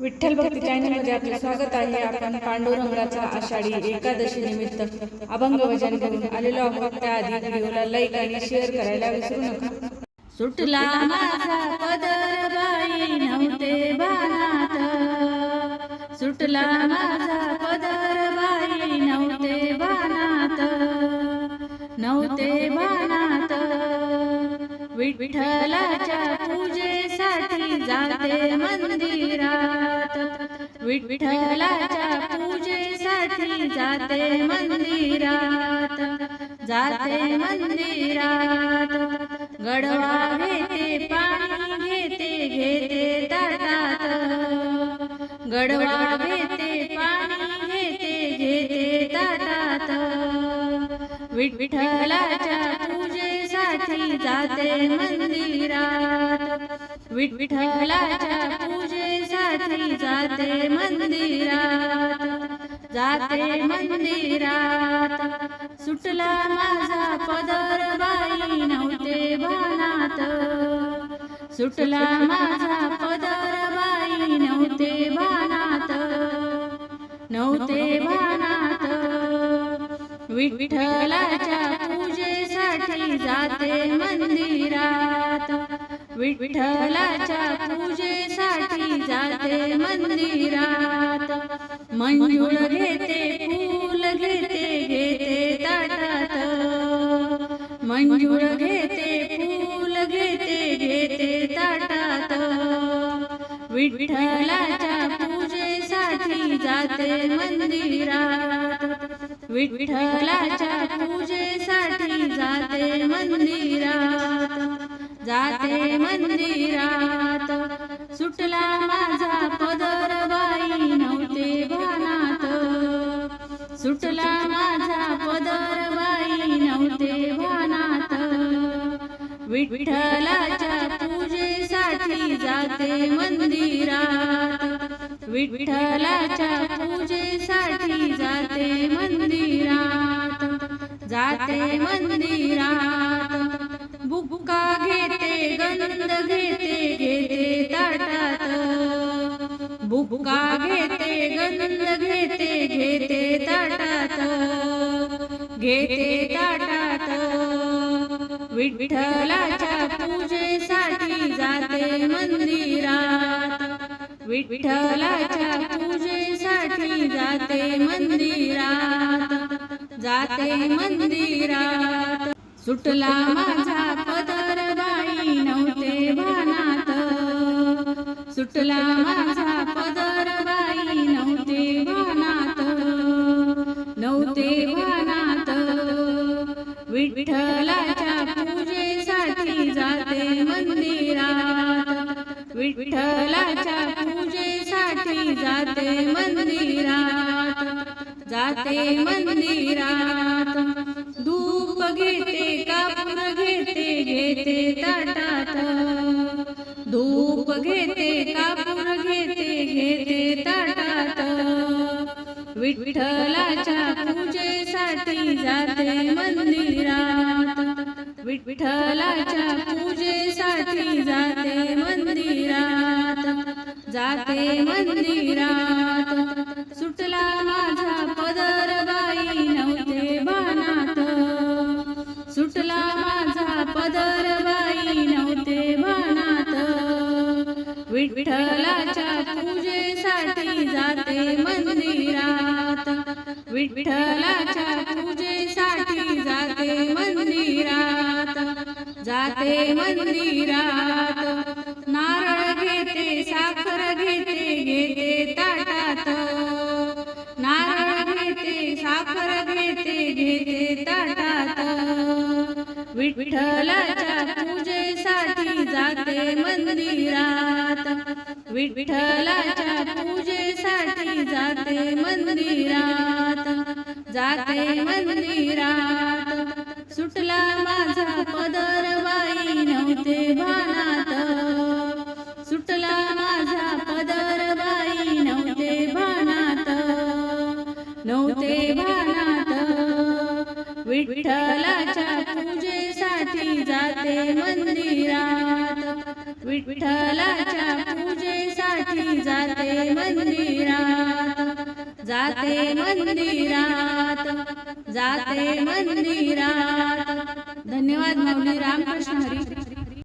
विठ्ठल भक्ती चॅनलमध्ये आपले स्वागत आहे. आपण पांडुरंगाचा आषाढी एकादशी निमित्त अभंग वचन करून आलेलो आहोत. त्याआधी व्हिडिओला लाईक आणि शेअर करायला विसरू नका. सुटला माझा पदर बाई नव्हते बाणात सुटला माझा पदर बाई नव्हते बाणात नव्हते बाणात विठ्ठलाच्या पूजेसाठी जाते मंदिरात. विठ्ठलाच्या पूजेसाठी जाते मंदिरात. जाते मंदिरात. गडवा घेते पाणी घेते घेते ताटात. गडवा घेते पाणी घेते घेते ताटात. विठ्ठलाच्या पूजेसाठी जाते मंदिरात. विठ्ठलाच्या पूजेसाठी जाते मंदिरात. जाते मंदिरात. सुटला माझा पदर बाई नव्हते भानात सुटला माझा पदर बाई नव्हते भानात नव्हते भानात विठ्ठलाच्या पूजेसाठी जाते मंदिरात. विठ्ठलाच्या पूजेसाठी जाते मंदिरात. मंजूळ घेते फूल घेते घेते ताटात. मंजूळ घेते फूल घेते घेते ताटात. विठ्ठलाच्या पूजेसाठी जाते मंदिरात. विठ्ठलाच्या पूजेसाठी जाते मंदिरात. जाते मंदिरात. सुटला माझा पदर बाई नव्हते भानात सुटला माझा पदर बाई नव्हते भानात विठ्ठलाच्या पूजेसाठी जाते मंदिरात. विठ्ठलाच्या पूजेसाठी जाते मंदिरात. जाते मंदिरात. बुक्का घेते गंध घेते घेते ताटात. बुक्का घेते गंध घेते घेते ताटात. घेते ताटात. विठ्ठलाच्या पूजेसाठी जाते मंदिरात. विठ्ठलाच्या पूजेसाठी जाते मंदिरात. जाते मंदिरात. सुटला माझा सुटला माझा पदर बाई नव्हते भानात नव्हते भानात विठ्ठलाच्या पूजेसाठी जाते मंदिरात. विठ्ठलाच्या पूजेसाठी जाते मंदिरात. जाते मंदिरात. धूप घेते कापूर घेते घेते ताट घेते कापून घेते घेते ताटात. विठ्ठलाच्या पूजेसाठी जाते मंदिरात. विठ्ठलाच्या पूजेसाठी जाते मंदिरात. जाते मंदिरात. सुटला माझा पदर बाई नव्हते भानात सुटला माझा पदर विठ्ठलाच्या पूजेसाठी जाते मंदिरात. विठ्ठलाच्या पूजेसाठी जाते मंदिरात. जाते मंदिरात. नारळ घेते साखर घेते घेते ताटात. नारळ घेते साखर घेते घेते ताटात. विठ्ठलाच्या पूजेसाठी जाते मंदिरात. विठ्ठलाच्या पूजेसाठी जाते मंदिरात. जाते मंदिरात. सुटला माझा पदर बाई नव्हते भानात. सुटला माझा पदर बाई नव्हते भानात. नव्हते भानात. विठ्ठलाच्या पूजेसाठी जाते मंदिरात. विठ्ठलाच्या पूजेसाठी जाते मंदिरात. जाते मंदिरात. जाते मंदिरात. धन्यवाद माऊली रामकृष्ण हरी.